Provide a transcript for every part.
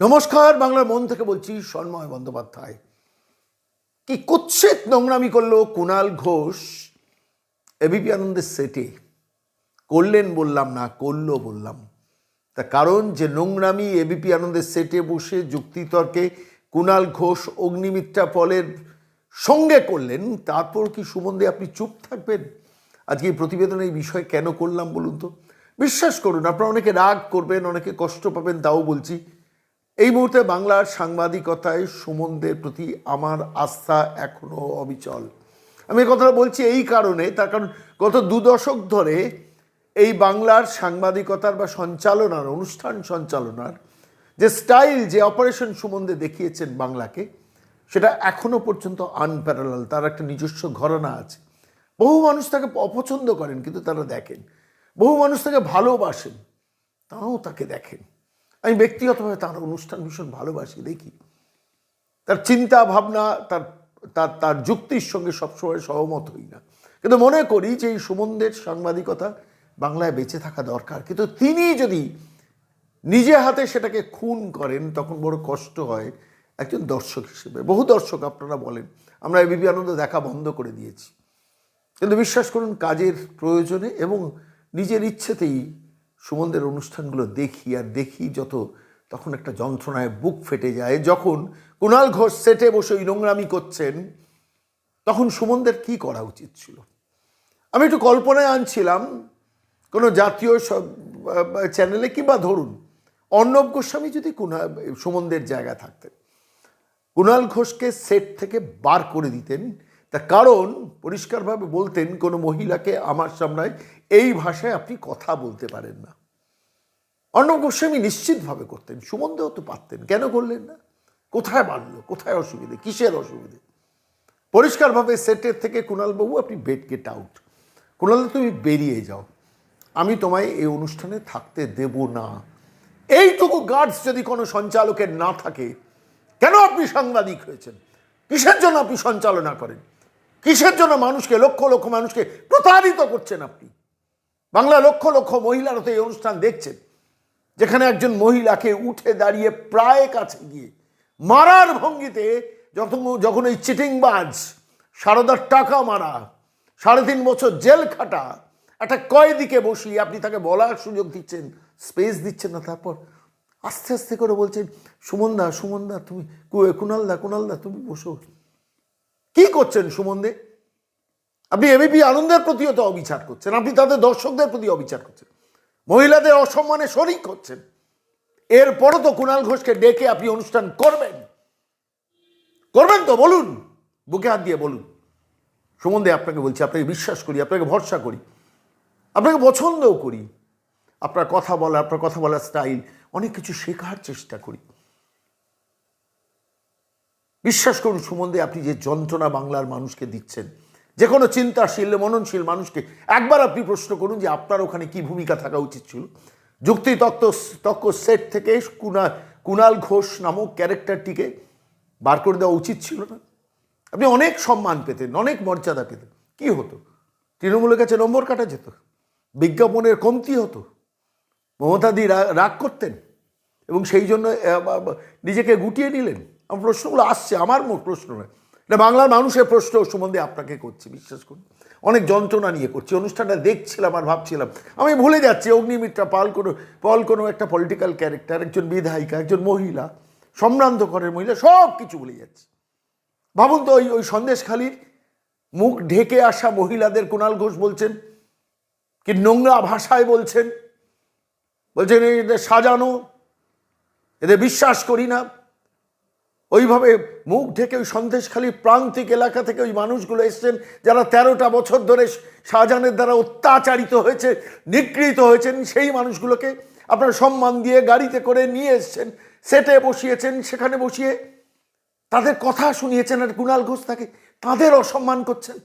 নমস্কার, বাংলার মন থেকে বলছি সন্ময় বন্দ্যোপাধ্যায়। কি কুৎসিত নোংরামি করল কুণাল ঘোষ। এবিপি আনন্দের সেটে। করলেন বললাম না, করল বললাম। তা কারণ যে নোংরামি এবিপি আনন্দের সেটে বসে যুক্তিতর্কে কুণাল ঘোষ অগ্নিমিত্রা পলের সঙ্গে করলেন, তারপর কি সুমন্দে আপনি চুপ থাকবেন? আজকে এই প্রতিবেদনে এই বিষয় কেন করলাম বলুন তো? বিশ্বাস করুন, আপনারা অনেকে রাগ করবেন, অনেকে কষ্ট পাবেন, তাও বলছি। এই মুহূর্তে বাংলার সাংবাদিকতায় সুমনদের প্রতি আমার আস্থা এখনও অবিচল। আমি কথাটা বলছি এই কারণে, তার কারণ গত দু দশক ধরে এই বাংলার সাংবাদিকতার বা সঞ্চালনার, অনুষ্ঠান সঞ্চালনার যে স্টাইল, যে অপারেশন সুমন্দে দেখিয়েছেন বাংলাকে, সেটা এখনও পর্যন্ত আনপ্যারালাল তার একটা নিজস্ব ঘরানা আছে। বহু মানুষ তাকে অপছন্দ করেন, কিন্তু তারা দেখেন। বহু মানুষ তাকে ভালোবাসেন, তাও তাকে দেখেন। আমি ব্যক্তিগতভাবে তার অনুষ্ঠান ভীষণ ভালোবাসি, দেখি। তার চিন্তা ভাবনা, তার তার তার যুক্তির সঙ্গে সবসময় সহমত হই না। কিন্তু মনে করি যে এই সুমনদের সাংবাদিকতা বাংলায় বেঁচে থাকা দরকার। কিন্তু তিনি যদি নিজে হাতে সেটাকে খুন করেন, তখন বড় কষ্ট হয় একজন দর্শক হিসেবে। বহু দর্শক আপনারা বলেন, আমরা এবিপি আনন্দ দেখা বন্ধ করে দিয়েছি। কিন্তু বিশ্বাস করুন, কাজের প্রয়োজনে এবং নিজের ইচ্ছেতেই সুমনদের অনুষ্ঠানগুলো দেখি আর দেখি যত, তখন একটা যন্ত্রণায় বুক ফেটে যায়। যখন কুণাল ঘোষ সেটে বসে ওই নোংরামি করছেন, তখন সুমনদের কি করা উচিত ছিল? আমি একটু কল্পনায় আনছিলাম, কোনো জাতীয় চ্যানেলে কিংবা ধরুন, অর্ণব গোস্বামী যদি কুণা, সুমনদের জায়গা থাকতেন, কুণাল ঘোষকে সেট থেকে বার করে দিতেন, তার কারণ পরিষ্কারভাবে বলতেন, কোনো মহিলাকে আমার সামনায় এই ভাষায় আপনি কথা বলতে পারেন না। অর্ণব গোস্বামী নিশ্চিতভাবে করতেন, সুমনদেও তো পারতেন। কেন করলেন না? কোথায় বাড়লো? কোথায় অসুবিধে? কিসের অসুবিধে? পরিষ্কারভাবে সেটের থেকে কুণালবাবু, আপনি বেড গেট আউট। কুণাল, তুমি বেরিয়ে যাও। আমি তোমায় এই অনুষ্ঠানে থাকতে দেব না। এইটুকু গার্ডস যদি কোনো সঞ্চালকের না থাকে, কেন আপনি সাংবাদিক হয়েছেন? কিসের জন্য আপনি সঞ্চালনা করেন? কিসের জন্য মানুষকে, লক্ষ লক্ষ মানুষকে প্রতারিত করছেন আপনি? বাংলা লক্ষ লক্ষ মহিলারা তো এই অনুষ্ঠান দেখছেন, যেখানে একজন মহিলাকে উঠে দাঁড়িয়ে প্রায় কাছে গিয়ে মারার ভঙ্গিতে যখন যখন ওই চিটিংবাজ সারদার টাকা মারা, সাড়ে তিন বছর জেল খাটা, একটা কয়েদিকে বসিয়ে আপনি তাকে বলার সুযোগ দিচ্ছেন স্পেস দিচ্ছেন না, তারপর আস্তে আস্তে করে বলছেন সুমনদা সুমনদা তুমি কুণালদা কুণালদা তুমি বসো। কি করছেন সুমনদে আপনি এবিপি আনন্দের প্রতিও তো অবিচার করছেন। আপনি তাদের দর্শকদের প্রতি অবিচার করছেন। মহিলাদের অসম্মানে শরিক করছেন। এরপরও তো কুণাল ঘোষকে ডেকে আপনি অনুষ্ঠান করবেন। করবেন তো, বলুন। বুকে হাত দিয়ে বলুন। সম্বন্ধে আপনাকে বলছি, আপনাকে বিশ্বাস করি, আপনাকে ভরসা করি। আপনাকে পছন্দও করি। আপনার কথা বলা, আপনার কথা বলার স্টাইল, অনেক কিছু শেখার চেষ্টা করি। বিশ্বাস করুন সুমন্দে আপনি যে যন্ত্রণা বাংলার মানুষকে দিচ্ছেন যে কোনো চিন্তাশীল, মননশীল মানুষকে একবার আপনি প্রশ্ন করুন যে আপনার ওখানে কি ভূমিকা থাকা উচিত ছিল। যুক্তি তত্ত্ব তক্ক সেট থেকে কুনা কুণাল ঘোষ নামক ক্যারেক্টারটিকে বার করে দেওয়া উচিত ছিল না। আপনি অনেক সম্মান পেতেন, অনেক মর্যাদা পেতেন। কি হতো? তৃণমূলের কাছে নম্বর কাটা যেত, বিজ্ঞাপনের কমতি হতো মমতাদি রাগ করতেন এবং সেই জন্য নিজেকে গুটিয়ে নিলেন। আমার প্রশ্নগুলো আসছে, আমার প্রশ্ন নয়। এটা বাংলার মানুষের প্রশ্ন সম্বন্ধে আপনাকে করছি, বিশ্বাস করুন। অনেক যন্ত্রণা নিয়ে করছি, অনুষ্ঠানটা দেখছিলাম আর ভাবছিলাম। আমি ভুলে যাচ্ছি, অগ্নিমিত্রা পাল কোনো পাল কোনো একটা পলিটিক্যাল ক্যারেক্টার একজন বিধায়িকা, একজন মহিলা, সম্ভ্রান্ত করের মহিলা, সব কিছু ভুলে যাচ্ছি। ভাবুন তো, ওই ওই সন্দেশখালির মুখ ঢেকে আসা মহিলাদের কুণাল ঘোষ বলছেন, কি নোংরা ভাষায় বলছেন। বলছেন, এদের সাজানো, এদের বিশ্বাস করি না। ওইভাবে মুখ ঢেকে ওই সন্দেশখালী প্রান্তিক এলাকা থেকে ওই মানুষগুলো এসছেন যারা তেরোটা বছর ধরে শাহজাহানের দ্বারা অত্যাচারিত হয়েছে, নিগৃহীত হয়েছেন, সেই মানুষগুলোকে আপনার সম্মান দিয়ে গাড়িতে করে নিয়ে এসছেন, সেটে বসিয়েছেন, সেখানে বসিয়ে তাদের কথা শুনিয়েছেন আর কুণাল ঘোষ তাকে, তাদের অসম্মান করছেন।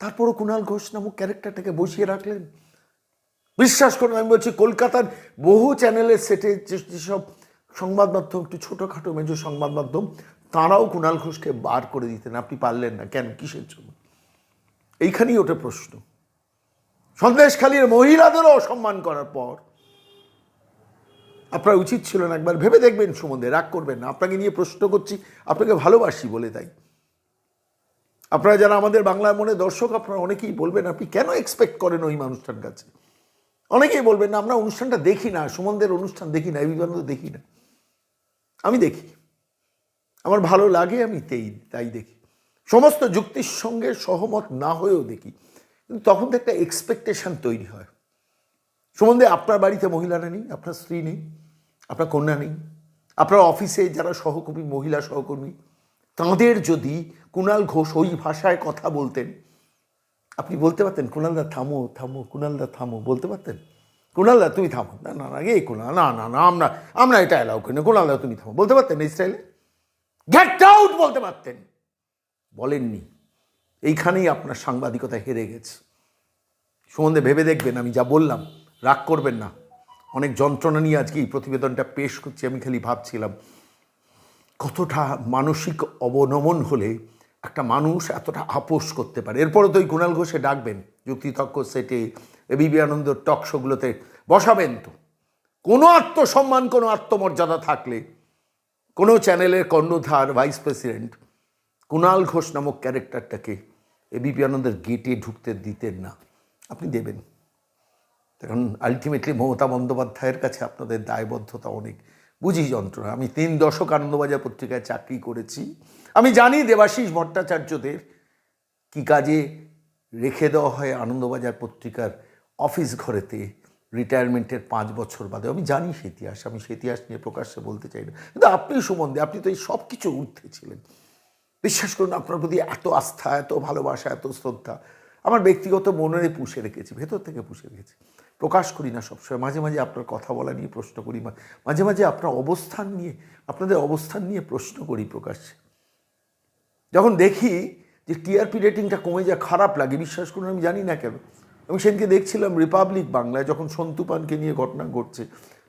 তারপরও কুণাল ঘোষ নামক ক্যারেক্টারটাকে বসিয়ে রাখলেন। বিশ্বাস করুন, আমি বলছি, কলকাতার বহু চ্যানেলের সেটে যেসব সংবাদ মাধ্যম, একটু ছোটোখাটো মেজো সংবাদ মাধ্যম, তাঁরাও কুণাল ঘোষকে বার করে দিতেন। আপনি পারলেন না। কেন? কিসের জন্য? এইখানেই ওটা প্রশ্ন। সন্দেশখালীর মহিলাদেরও অসম্মান করার পর আপনার উচিত ছিল না একবার ভেবে দেখবেন সম্বন্ধে রাগ করবেন না। আপনাকে নিয়ে প্রশ্ন করছি, আপনাকে ভালোবাসি বলে তাই। আপনারা যারা আমাদের বাংলার মনে দর্শক, আপনারা অনেকেই বলবেন, আপনি কেন এক্সপেক্ট করেন ওই মানুষটার কাছে? অনেকেই বলবেন, না, আমরা অনুষ্ঠানটা দেখি না। সুমনদের অনুষ্ঠান দেখি না, এই দেখি না। আমি দেখি। আমার ভালো লাগে, আমি তেই, তাই দেখি। সমস্ত যুক্তির সঙ্গে সহমত না হয়েও দেখি। কিন্তু তখন তো একটা এক্সপেকটেশন তৈরি হয়। সম্বন্ধে আপনার বাড়িতে মহিলারা নেই, আপনার স্ত্রী নেই, আপনার কন্যা নেই, আপনার অফিসে যারা সহকর্মী, মহিলা সহকর্মী, তাঁদের যদি কুণাল ঘোষ ওই ভাষায় কথা বলতেন, আপনি বলতে পারতেন কুণালদা থামো থামো কুণালদা থামো, বলতে পারতেন? কুণালদা, তুমি থামো। না না না এই কুণাল, না না না, আমরা আমরা এটা অ্যালাউ করি না। কুণালদা, তুমি থামো। বলতে পারতেন এই স্টাইলে গেট আউট বলতে পারতেন। বলেননি। এইখানেই আপনার সাংবাদিকতা হেরে গেছে। সম্বন্ধে ভেবে দেখবেন, আমি যা বললাম, রাগ করবেন না। অনেক যন্ত্রণা নিয়ে আজকে এই প্রতিবেদনটা পেশ করছি, আমি খালি ভাবছিলাম, কতটা মানসিক অবনমন হলে একটা মানুষ এতটা আপোষ করতে পারে? এরপরে তো ওই কুণাল ঘোষে ডাকবেন। যুক্তিতক্ক সেটে এবিবি আনন্দ টক শোগুলোতে বসাবেন তো। কোনো আত্মসম্মান, কোনো আত্মমর্যাদা থাকলে কোনো চ্যানেলের কর্ণধার, ভাইস প্রেসিডেন্ট কুণাল ঘোষ নামক ক্যারেক্টারটাকে এবিপি আনন্দের গেটে ঢুকতে দিতেন না। আপনি দেবেন। কারণ আলটিমেটলি মমতা বন্দ্যোপাধ্যায়ের কাছে আপনাদের দায়বদ্ধতা অনেক। বুঝি যন্ত্রণা। আমি তিন দশক আনন্দবাজার পত্রিকায় চাকরি করেছি। আমি জানি দেবাশিস ভট্টাচার্যদের কি কাজে রেখে দেওয়া হয় আনন্দবাজার পত্রিকার অফিস ঘরেতে রিটায়ারমেন্টের পাঁচ বছর বাদে, আমি জানি সে ইতিহাস, আমি সে ইতিহাস নিয়ে প্রকাশ্যে বলতে চাই না। কিন্তু আপনি সুমন্দে আপনি তো এই সব কিছু ঊর্ধ্বে ছিলেন। বিশ্বাস করুন, আপনার প্রতি এত আস্থা, এত ভালোবাসা, এত শ্রদ্ধা, আমার ব্যক্তিগত মনে পুষে রেখেছি, ভেতর থেকে পুষে রেখেছি। প্রকাশ করি না সবসময়, মাঝে মাঝে আপনার কথা বলা নিয়ে প্রশ্ন করি মাঝে মাঝে আপনার অবস্থান নিয়ে, আপনাদের অবস্থান নিয়ে প্রশ্ন করি প্রকাশ্যে। যখন দেখি যে টিআরপি রেটিংটা কমে যায়, খারাপ লাগে, বিশ্বাস করুন, আমি জানি না কেন। আমি সেদিনকে দেখছিলাম রিপাবলিক বাংলায় যখন সন্তু পানকে নিয়ে ঘটনা ঘটছে।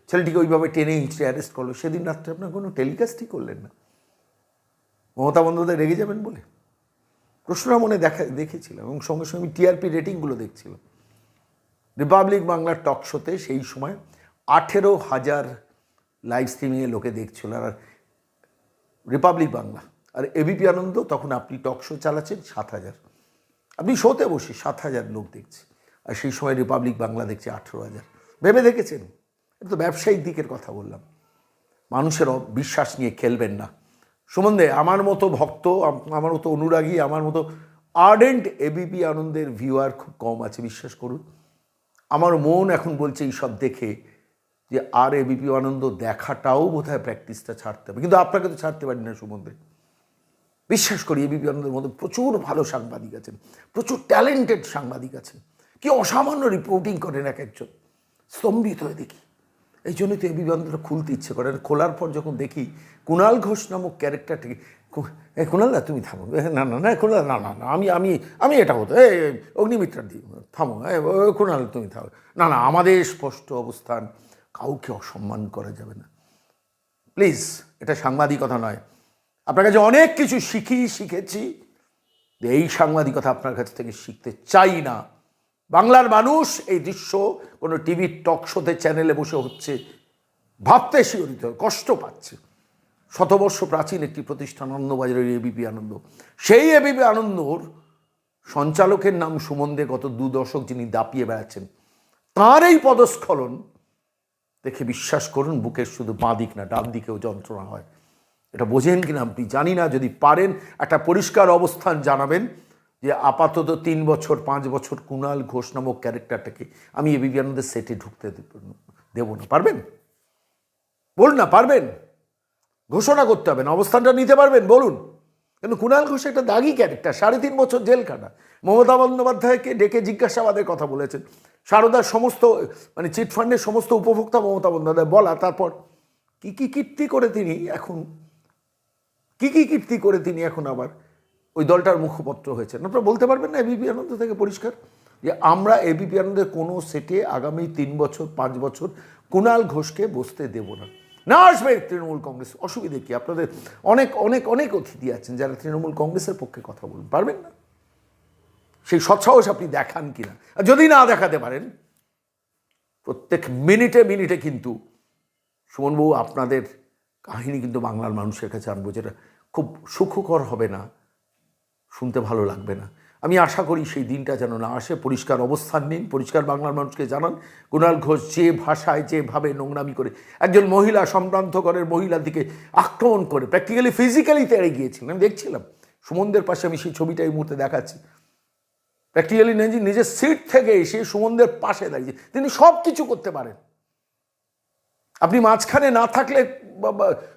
ছেলেটিকে ওইভাবে টেনে হিঁচড়ে অ্যারেস্ট করল। সেদিন রাত্রে আপনার কোনো টেলিকাস্টই করলেন না? মমতা বন্দ্যোপাধ্যায় রেগে যাবেন বলে? প্রশ্নটা মনে দেখা, দেখেছিলাম এবং সঙ্গে সঙ্গে আমি টিআরপি রেটিংগুলো দেখছিলাম। রিপাবলিক বাংলার টক শোতে সেই সময় আঠেরো হাজার লাইভ স্ট্রিমিংয়ে লোকে দেখছিল। আর রিপাবলিক বাংলা, আর এবিপি আনন্দ, তখন আপনি টক শো চালাচ্ছেন সাত হাজার। আপনি শোতে বসে সাত হাজার লোক দেখছে। আর সেই সময় রিপাবলিক বাংলা দেখছে আঠেরো হাজার। ভেবে দেখেছেন? এটা তো ব্যবসায়িক দিকের কথা বললাম। মানুষের বিশ্বাস নিয়ে খেলবেন না। সম্বন্ধে আমার মতো ভক্ত আমার মতো অনুরাগী, আমার মতো আর্ডেন্ট এবিপি আনন্দের ভিউয়ার খুব কম আছে, বিশ্বাস করুন। আমার মন এখন বলছে এই সব দেখে যে আর এবিপি আনন্দ দেখাটাও বোধহয় প্র্যাকটিসটা ছাড়তে হবে। কিন্তু আপনাকে তো ছাড়তে পারি না সুমন্দ্রে বিশ্বাস করি এবিপি আনন্দের মধ্যে প্রচুর ভালো সাংবাদিক আছেন, প্রচুর ট্যালেন্টেড সাংবাদিক আছেন। কি অসামান্য রিপোর্টিং করেন এক একজন স্তম্ভিত হয়ে দেখি। এই জন্যই তো আনন্দটা খুলতে ইচ্ছে করে খোলার পর যখন দেখি কুণাল ঘোষ নামক ক্যারেক্টারটাকে কুণাল দা, তুমি থামো। না না না কুণাল না না না, আমি আমি আমি এটা হতো এই অগ্নিমিত্রার দিই থামো। কুণাল তুমি থামো। না না, আমাদের স্পষ্ট অবস্থান, কাউকে অসম্মান করা যাবে না। প্লিজ, এটা সাংবাদিকতা নয়। আপনার কাছে অনেক কিছু শিখি, শিখেছি। এই সাংবাদিকতা আপনার কাছ থেকে শিখতে চাই না। বাংলার মানুষ এই দৃশ্য কোনো টিভির টক শোতে চ্যানেলে বসে হচ্ছে, ভাবতে শিহরিত কষ্ট পাচ্ছে। শতবর্ষ প্রাচীন একটি প্রতিষ্ঠান আনন্দবাজারের এবিপি আনন্দ। সেই এবিপি আনন্দর সঞ্চালকের নাম সুমন দে গত দু দশক যিনি দাপিয়ে বেড়াচ্ছেন, তাঁর এই পদস্খলন দেখে বিশ্বাস করুন, বুকের শুধু বাঁ দিক না, ডান দিকেও যন্ত্রণা হয়। এটা বোঝেন কিনা আপনি? জানি না, যদি পারেন একটা পরিষ্কার অবস্থান জানাবেন। যে আপাতত তিন বছর, পাঁচ বছর কুণাল ঘোষ নামক ক্যারেক্টারটাকে আমি এ বিজ্ঞানদের সেটে ঢুকতে দেব- না। পারবেন? বলুন না, পারবেন? ঘোষণা করতে হবে না, অবস্থানটা নিতে পারবেন, বলুন। কিন্তু কুণাল ঘোষ একটা দাগি ক্যারেক্টার, সাড়ে তিন বছর জেল কাটা মমতা বন্দ্যোপাধ্যায়কে ডেকে জিজ্ঞাসাবাদের কথা বলেছেন। সারদার সমস্ত মানে চিটফান্ডের সমস্ত উপভোক্তা মমতা বন্দ্যোপাধ্যায় বলা, তারপর কি কি কীর্তি করে তিনি এখন, কি কি কীর্তি করে তিনি এখন আবার ওই দলটার মুখপত্র হয়েছেন আপনারা বলতে পারবেন না এবিপি আনন্দ থেকে পরিষ্কার? যে আমরা এবিপি আনন্দের কোনো সেটে আগামী তিন বছর, পাঁচ বছর কুণাল ঘোষকে বসতে দেব না। না আসবে তৃণমূল কংগ্রেস, অসুবিধে কি? আপনাদের অনেক অনেক অনেক অতিথি আছেন যারা তৃণমূল কংগ্রেসের পক্ষে কথা বলুন পারবেন না? সেই সৎসাহস আপনি দেখান কিনা? আর যদি না দেখাতে পারেন, প্রত্যেক মিনিটে মিনিটে কিন্তু সুমনবাবু আপনাদের কাহিনী কিন্তু বাংলার মানুষের কাছে আনব, যেটা খুব সুখকর হবে না। শুনতে ভালো লাগবে না। আমি আশা করি সেই দিনটা যেন না আসে। পরিষ্কার অবস্থান নিন, পরিষ্কার বাংলার মানুষকে জানান। কুণাল ঘোষ যে ভাষায়, যেভাবে নোংরামি করে একজন মহিলা সম্ভ্রান্তকরের মহিলার দিকে আক্রমণ করে প্র্যাকটিক্যালি ফিজিক্যালি তেড়ে গিয়েছিলেন। আমি দেখছিলাম। সুমনদের পাশে আমি সেই ছবিটা এই মুহূর্তে দেখাচ্ছি। প্র্যাকটিক্যালি নিজে, নিজের সিট থেকে এসে সুমনদের পাশে দাঁড়িয়ে তিনি সব কিছু করতে পারেন। আপনি মাঝখানে না থাকলে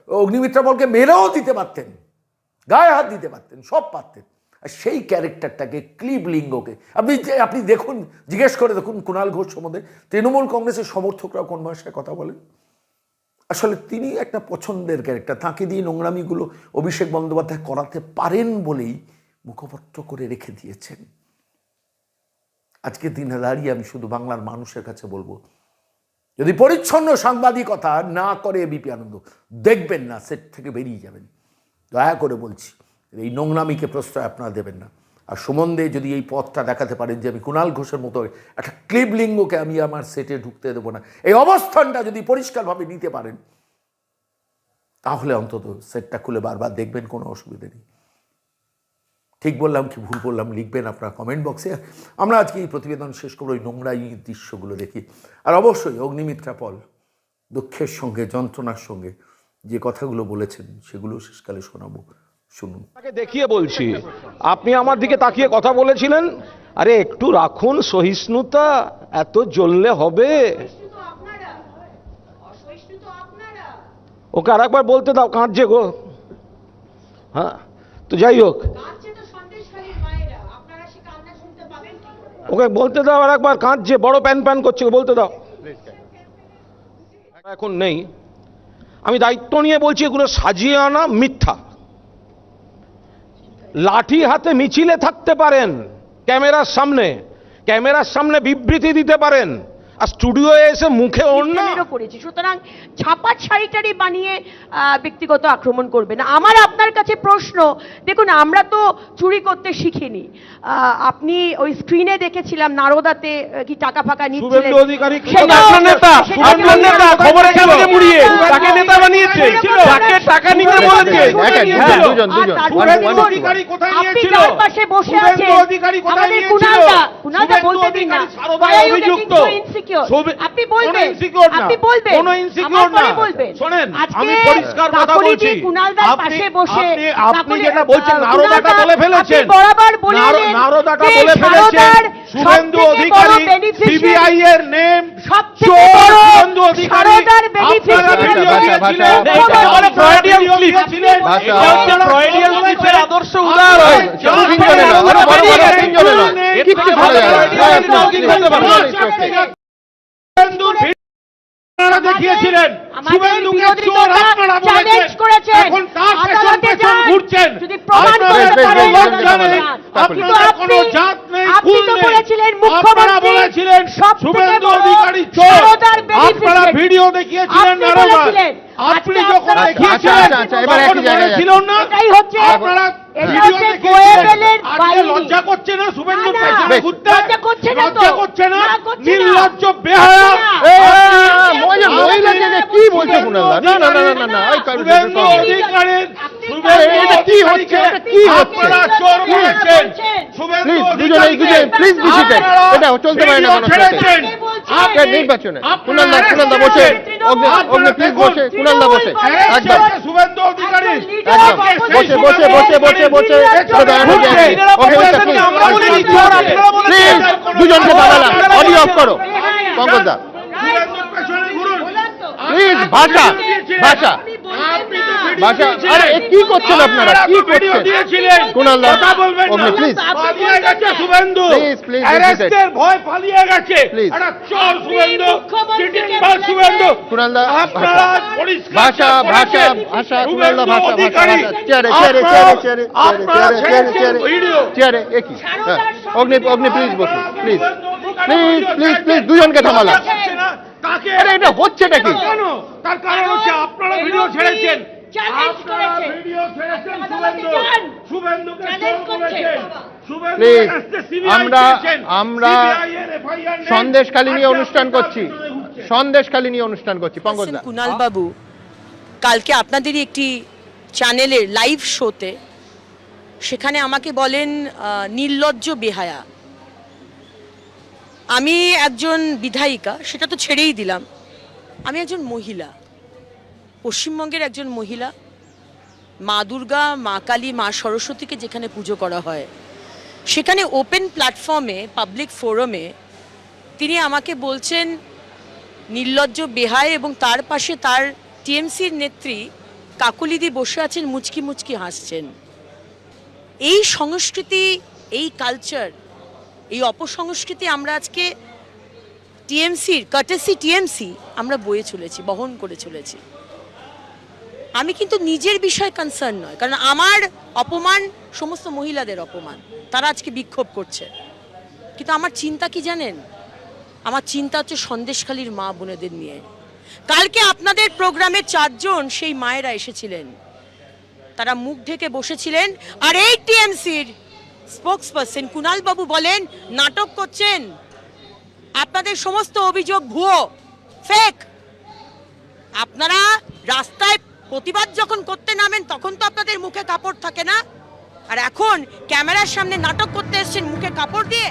অগ্নিমিত্রা বলকে মেরেও দিতে পারতেন। গায়ে হাত দিতে পারতেন, সব পারতেন। সেই ক্যারেক্টারটাকে ক্লিব লিঙ্গকে আপনি আপনি দেখুন, জিজ্ঞেস করে দেখুন কুণাল ঘোষ সম্বন্ধে, তৃণমূল কংগ্রেসের সমর্থকরা কোন ভাষায় কথা বলেন? আসলে তিনি একটা পছন্দের ক্যারেক্টার, তাকে দিয়ে নোংরামিগুলো অভিষেক বন্দ্যোপাধ্যায় করাতে পারেন বলেই মুখপত্র করে রেখে দিয়েছেন। আজকে দিনে দাঁড়িয়ে আমি শুধু বাংলার মানুষের কাছে বলব, যদি পরিচ্ছন্ন সাংবাদিকতা না করে বিপি আনন্দ, দেখবেন না, সেট থেকে বেরিয়ে যাবেন। দয়া করে বলছি এই নোংরামিকে প্রশ্রয় আপনারা দেবেন না। আর সুমন্দে যদি এই পথটা দেখাতে পারেন যে আমি কুণাল ঘোষের মতো একটা ক্লিবলিঙ্গকে আমি আমার সেটে ঢুকতে দেবো না, এই অবস্থানটা যদি পরিষ্কারভাবে নিতে পারেন, তাহলে অন্তত সেটটা খুলে বারবার দেখবেন, কোনো অসুবিধা নেই। ঠিক বললাম কি ভুল বললাম, লিখবেন আপনার কমেন্ট বক্সে আমরা আজকে এই প্রতিবেদন শেষ করব, ওই নোংরা এই দৃশ্যগুলো দেখি। আর অবশ্যই অগ্নিমিত্রা পল, দুঃখের সঙ্গে, যন্ত্রণার সঙ্গে যে কথাগুলো বলেছেন, সেগুলো শেষকালে শোনাবো। শুনুন। দেখিয়ে বলছি, আপনি আমার দিকে তাকিয়ে কথা বলেছিলেন? আরে, একটু রাখুন সহিষ্ণুতা, এত জ্বললে হবে। ওকে আর একবার বলতে দাও, কাঁদছে গো। হ্যাঁ তো যাই হোক। ওকে বলতে দাও আর একবার কাঁদছে, বড় প্যান প্যান করছে, বলতে দাও। এখন নেই। আমি দায়িত্ব নিয়ে বলছি, এগুলো সাজিয়ে আনা মিথ্যা। লাঠি হাতে মিছিলে থাকতে পারেন ক্যামেরার সামনে ক্যামেরার সামনে বিবৃতি দিতে পারেন। আর স্টুডিওয়ে এসে মুখে ওড়না করেছি সুতরাং ছাপার শাড়িটারি বানিয়ে ব্যক্তিগত আক্রমণ করবে না আমার আপনার কাছে প্রশ্ন দেখুন আমরা তো চুরি করতে শিখিনি আপনি ওই স্ক্রিনে দেখেছিলাম নারদাতে কি টাকা ফাঁকা নিচ্ছিলেন অধিকারী নেতা আপনার নেতা খবরে কাগজে মুড়িয়ে তাকে নেতা বানিয়েছে তাকে টাকা নিতে বলেছে হ্যাঁ। দুজন, দুজন. অধিকারী কোথায় নিয়েছিল? পাশে বসে শুভেন্দু অধিকারী কোথায় নিয়েছিল? বলতে দিন না অভিযুক্ত। So আপনি বলবেন insecure না। আপনি বলবেন কোনো insecure না। বলবেন আমি পরিষ্কার কথা বলছি। কুণালদার পাশে বসে আপনি- আপনি যেটা বলছেন, নারদাটা বলে ফেলেছেন। বরাবর বলে নারদাটা বলে ফেলেছেন শুভেন্দু অধিকারী সিবিআই এর নেম চোর শুভেন্দু অধিকারী আপনারা ভিডিও দিয়েছিলেন। দিয়েছিলেন। ভাষা। এটা হচ্ছে Freudian clip-এর আদর্শ উদাহরণ তিনজনে নয়, আরও বড় বড় তিনজনে নয়। কিচ্ছু করা যাবে না। দেখিয়েছিলেন। শুভেন্দুকে চোর আপনারা বলেছেন। এখন তার পেছন পেছন ঘুরছেন। যদি প্রমাণ আপনাদের করতে কোনো পারেন, লজ্জা আদালতে নেই যান। আপনাদের কিন্তু কোনো আপনি- জাত নেই কুল নেই। আপনারা বলেছিলেন শুভেন্দু অধিকারী চোর। আপনারা ভিডিও দেখিয়েছিলেন আপনি আপনি যখন দেখিয়েছিলেন আচ্ছা, আচ্ছা, তখন ছিল না আপনারা এটা হচ্ছে গোয়েবেলের লজ্জা করছে না শুভেন্দু বেশ। ঘুরতে লজ্জা করছে না। লজ্জা করছে। নির্লজ্জ বেহায়া মহিলাকে কি বলছে কুণালদা না না না না না না এই কারণে শুভেন্দু শুভেন্দু কি হচ্ছে? কি হচ্ছে? আপনারা চোর বলেছেন বলছেন। শুভেন্দু প্লিজ দুজনে দুজনে প্লিজ বিসিতে আপনারা এটা চলতে পারে না আপনার নির্বাচনে arrest কুণালদা বসে অগ্নি প্লিজ বসে কুণালদা বসে একদম। শুভেন্দু অধিকারী একদম। বসে বসে বসে বসে বসে প্লিজ দুজনকে দাঁড়ালাম অডিও অফ করো। পেছনে ঘুরুন। প্লিজ ভাষা ভাষা। ভাষা আরে কি করছেন আপনারা? কি করছেন? দিয়েছিলেন। কুণালদা কথা বলবেন না। অগ্নি প্লিজ পালিয়ে গেছে শুভেন্দু? Please, please, অ্যারেস্টের ভয় পালিয়ে গেছে। Please. চোর শুভেন্দু। চিটিং বাজ বলেছেন। শুভেন্দু। কুণালদা আপনারা ভাষা। ভাষা ভাষা। ভাষা শুভেন্দু ভাষা ভাষা চেয়ারে চেয়ারে চেয়ারে চেয়ারে চেয়ারে চেয়ারে চেয়ারে চেয়ারে একই হ্যাঁ। অগ্নি অগ্নি প্লিজ বসুন প্লিজ প্লিজ প্লিজ প্লিজ দুজনকে দুজনকে থামালাম। তাকে আরে এটা হচ্ছেটা কি কেন? তার কারণ হচ্ছে আপনারা ভিডিও ছেড়েছেন। আমরা-। আমরা। সন্দেশখালী নিয়ে অনুষ্ঠান করছি। সন্দেশখালী নিয়ে অনুষ্ঠান করছি। পঙ্কজ কুনাল বাবু কালকে আপনাদেরই একটি চ্যানেলের লাইভ শোতে সেখানে আমাকে বলেন নির্লজ্জ বেহায়া। আমি একজন বিধায়িকা, সেটা তো ছেড়েই দিলাম। আমি একজন মহিলা। পশ্চিমবঙ্গের একজন মহিলা। মা দুর্গা, মা কালী, মা সরস্বতীকে যেখানে পুজো করা হয়, সেখানে ওপেন প্ল্যাটফর্মে পাবলিক ফোরামে তিনি আমাকে বলছেন, নির্লজ্জ বেহায় এবং তার পাশে তার টিএমসির নেত্রী কাকুলিদি বসে আছেন, মুচকি মুচকি হাসছেন। এই সংস্কৃতি, এই কালচার এই অপসংস্কৃতি আমরা আজকে টিএমসির কাটেসি টিএমসি, আমরা বয়ে চলেছি, বহন করে চলেছি। আমি কিন্তু নিজের বিষয়ে কনসার্ন নয়, কারণ আমার অপমান, সমস্ত মহিলাদের অপমান, তারা আজকে বিক্ষোভ করছে। কিন্তু আমার চিন্তা কি জানেন? আমার চিন্তা হচ্ছে সন্দেশখালীর মা বোনেদের নিয়ে। কালকে আপনাদের প্রোগ্রামে চারজন সেই মায়েরা এসেছিলেন। তারা মুখ ঢেকে বসেছিলেন, আর এই টিএমসির স্পোক্স কুণালবাবু বলেন, নাটক করছেন। আপনাদের সমস্ত অভিযোগ ভুয়ো ফেক আপনারা রাস্তায় প্রতিবাদ যখন করতে নামেন, তখন তো আপনাদের মুখে কাপড় থাকে না। আর এখন ক্যামেরার সামনে নাটক করতে এসছেন মুখে কাপড় দিয়ে।